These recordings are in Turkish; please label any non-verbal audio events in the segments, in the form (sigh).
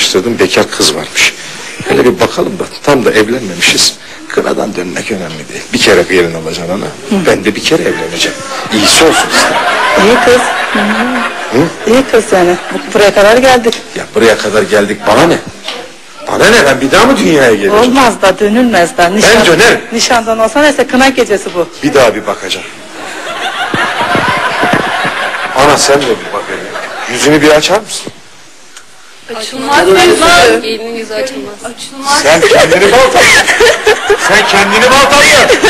araştırdım bekar kız varmış. Hele bir bakalım da tam da evlenmemişiz. Kınadan dönmek önemli değil. Bir kere gelin olacaksın ana. Ben de bir kere evleneceğim. İyisi olsun istedim. İyi kız. İyi kız yani. Bu- Buraya kadar geldik. Ya buraya kadar geldik bana ne? Bana ne ben bir daha mı dünyaya geleceğim? Olmaz da dönülmez da. Nişan, dönerim. Nişandan olsa neyse kına gecesi bu. Bir daha bir bakacağım. Ana sen de bir bak hele. Yüzünü bir açar mısın? Açılmaz mı? Gelinin yüzü açılmaz. Açılmaz. Sen kendini baltalıyorsun. Sen kendini baltalıyorsun.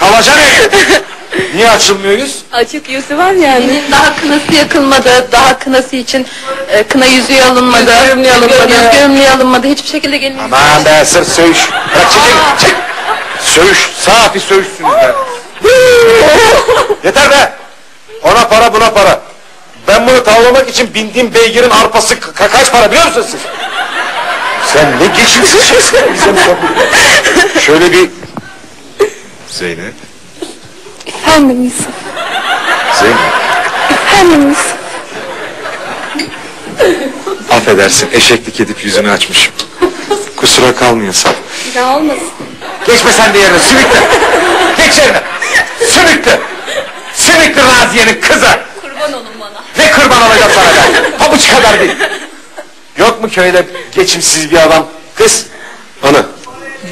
Kalacaksın evde. Niye açılmıyor yüz? Açık yüzü var yani. daha kınası yakılmadı. Daha kınası için e, kına yüzüğü alınmadı. Yüz gömleği alınmadı. Yüz gömleği alınmadı. Hiçbir şekilde gelin yüzüğü Aman be sırf söğüş. Bırak çekil. Çek. Söğüş. Safi söğüşsünüz be. Yeter be. Ona para buna para. Ben bunu tavlamak için bindiğim beygirin arpası ka- kaç para biliyor musun siz? Sen ne geçimsiz şeysin. Bizim sabır. Şöyle bir... Zeynep. Efendimiz. Zeynep. Efendimiz. Affedersin eşeklik edip yüzünü açmışım. Kusura kalmayın sağ ol. Ya olmasın. Geçme sen de yerine sümüklü. Geç yerine. Sümüklü. Sümüklü Raziye'nin kızı. Ne kurban olacağım sana ben? Pabuç kadar değil. Yok mu köyde geçimsiz bir adam? Kız. Ana.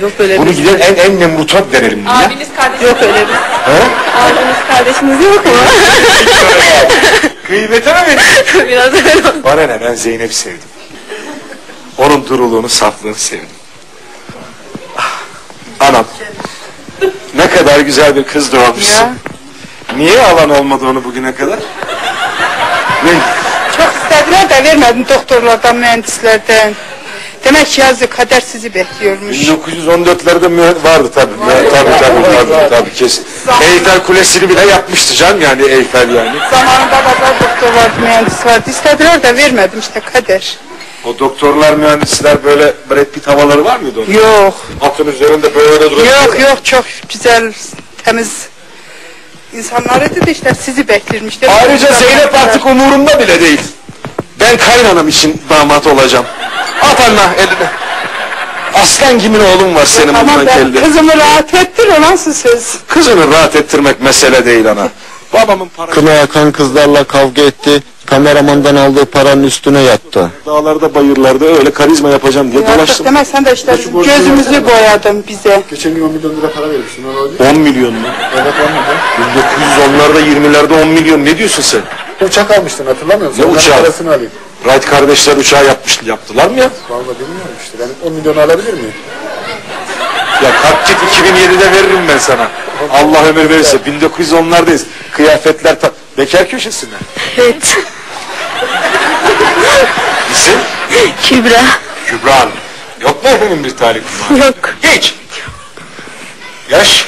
Yok öyle Bunu bir gidelim en en nemrutat verelim bunu ya. Abiniz kardeşiniz. Yok öyle bir He? Abiniz kardeşiniz yok mu? (laughs) Kıymete mi verin? Biraz öyle oldu. Bana ne ben Zeynep'i sevdim. Onun duruluğunu, saflığını sevdim. Ah, Anam. Ne kadar güzel bir kız doğurmuşsun. Ya. Niye alan olmadı onu bugüne kadar? Çok istediler de vermedim doktorlardan, mühendislerden. Demek ki yazık kader sizi bekliyormuş. 1914'lerde mühe- vardı tabii. Mühe- tabii tabii tabii tabii kesin. Eyfel Kulesi'ni bile yapmıştı can yani Eyfel yani. Zamanında bazı doktor vardı, mühendis vardı. İstediler de vermedim işte kader. O doktorlar, mühendisler böyle Brad Pitt havaları var mıydı onun? Yok, Atın üzerinde böyle duruyor. yok, yok çok güzel, temiz insanlarıydı da işte sizi beklermiş. Ayrıca Zeynep artık umurumda bile değil. Ben kaynanam için damat olacağım. At anne eline. Aslan gibi oğlum var senin Tamam bundan ben kızımı rahat ettir nasıl söz? Kızını rahat ettirmek mesele değil ana. Babamın parası. Kına yakan kızlarla kavga etti. Kameramandan aldığı paranın üstüne yattı. Dağlarda bayırlarda öyle karizma yapacağım diye dolaştım. demek sen de işte gözümüzü boyadın bize. Geçen gün 10 milyon lira para vermişsin ona öyle. 10 milyon mu? Evet 10 milyon. 1910'larda 20'lerde 10 milyon ne diyorsun sen? Uçak almıştın hatırlamıyor musun? Ne Onların uçağı? Parasını alayım. Wright kardeşler uçağı yapmış, yaptılar mı ya? Vallahi bilmiyorum işte. Ben 10 milyon alabilir miyim? Ya kalk git 2007'de veririm ben sana. Allah ömür verirse 1910'lardayız. Kıyafetler ta... Bekar köşesinde. Evet. İsim? Kübra. Kübra Hanım. Yok mu efendim bir kumar? Yok. Hiç. Yaş?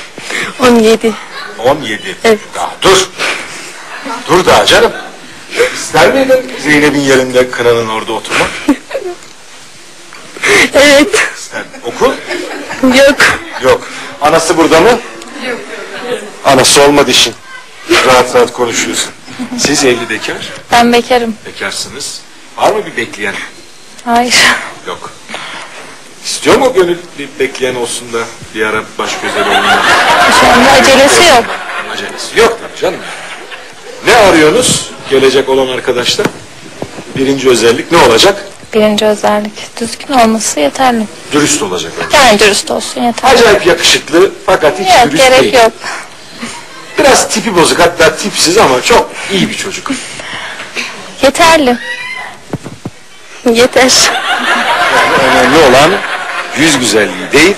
17. 17. Evet. Daha dur. Dur daha canım. İster miydin Zeynep'in yerinde kınanın orada oturmak? Evet. İster. Okul? Yok. Yok. Anası burada mı? Anası olmadı işin. Rahat rahat konuşuyorsun. Siz evli bekar? Ben bekarım. Bekarsınız. Var mı bir bekleyen? Hayır. Yok. İstiyor mu gönül bir bekleyen olsun da bir ara baş gözel olunlar? Şu anda acelesi yok. Acelesi yok tabii canım. Ne arıyorsunuz gelecek olan arkadaşlar? Birinci özellik ne olacak? Birinci özellik düzgün olması yeterli. Dürüst olacak. Yani dürüst olsun yeterli. Acayip yakışıklı fakat hiç Yok dürüst gerek değil. yok. Biraz tipi bozuk hatta tipsiz ama çok iyi bir çocuk. Yeterli. Yeter. Önemli olan yüz güzelliği değil,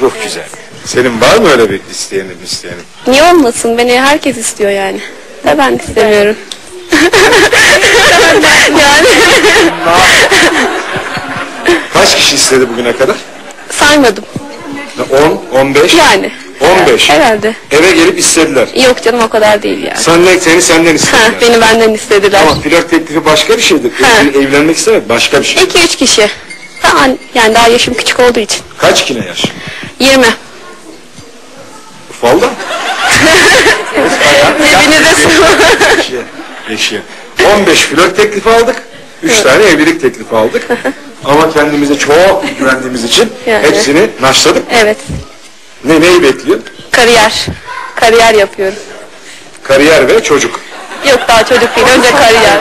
ruh güzelliği. Senin var mı öyle bir isteyenin isteyenin? Niye olmasın? Beni herkes istiyor yani. Ve ben istemiyorum. (laughs) yani Kaç kişi istedi bugüne kadar? saymadım. 10, 15, Yani. 15. Herhalde. Eve gelip istediler. Yok canım o kadar değil yani. Senden, seni senden Ha, istediler. beni benden istediler. Ama flört teklifi başka bir şeydir. Ha. Ev- Evlenmek istemek başka bir şey. İki üç kişi. Daha, yani daha yaşım küçük olduğu için. Kaç kine yaş? 20. Falda? Cebinize sığ. Eşiye. Eşiye. 15 flört teklifi aldık. Üç tane evlilik teklifi aldık. (laughs) Ama kendimize çok güvendiğimiz için Yani. hepsini naşladık. Evet. Ne neyi bekliyor? Kariyer. Kariyer yapıyorum. Kariyer ve çocuk. Yok daha çocuk değil. Önce kariyer.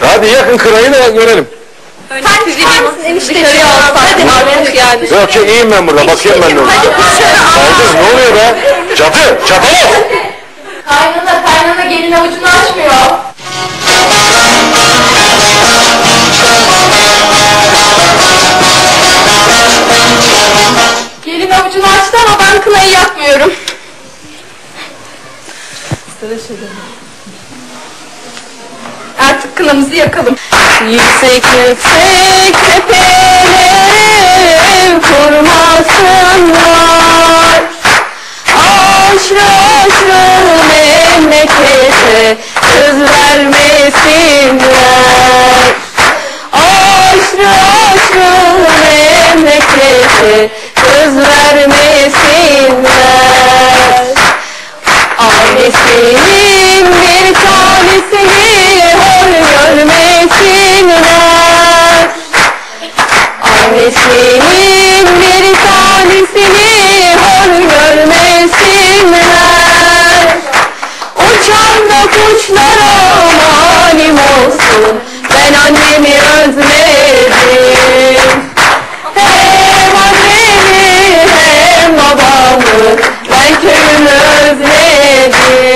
Hadi yakın kırayı da görelim. Dışarıya alsak artık yani. Yok yok iyiyim ben burada. Bakayım ben de orada. Ne oluyor be? Cadı, cadı. Kaynana kaynana gelin avucunu açmıyor. Kınamızı yakalım. Yüksek yüksek tepeleri kurmasınlar. Aşrı aşrı memlekete kız vermesinler. Aşrı aşrı memlekete kuşlara manim olsun. Ben annemi özledim. Hem annemi hem babamı ben köyümü özledim.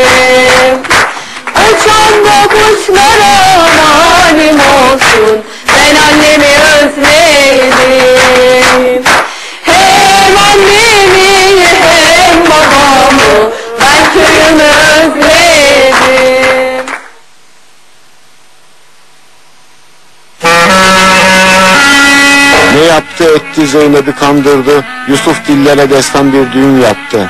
Uçan da kuşlara manim olsun. Ben annemi Zeynep'i kandırdı, Yusuf dillere destan bir düğün yaptı.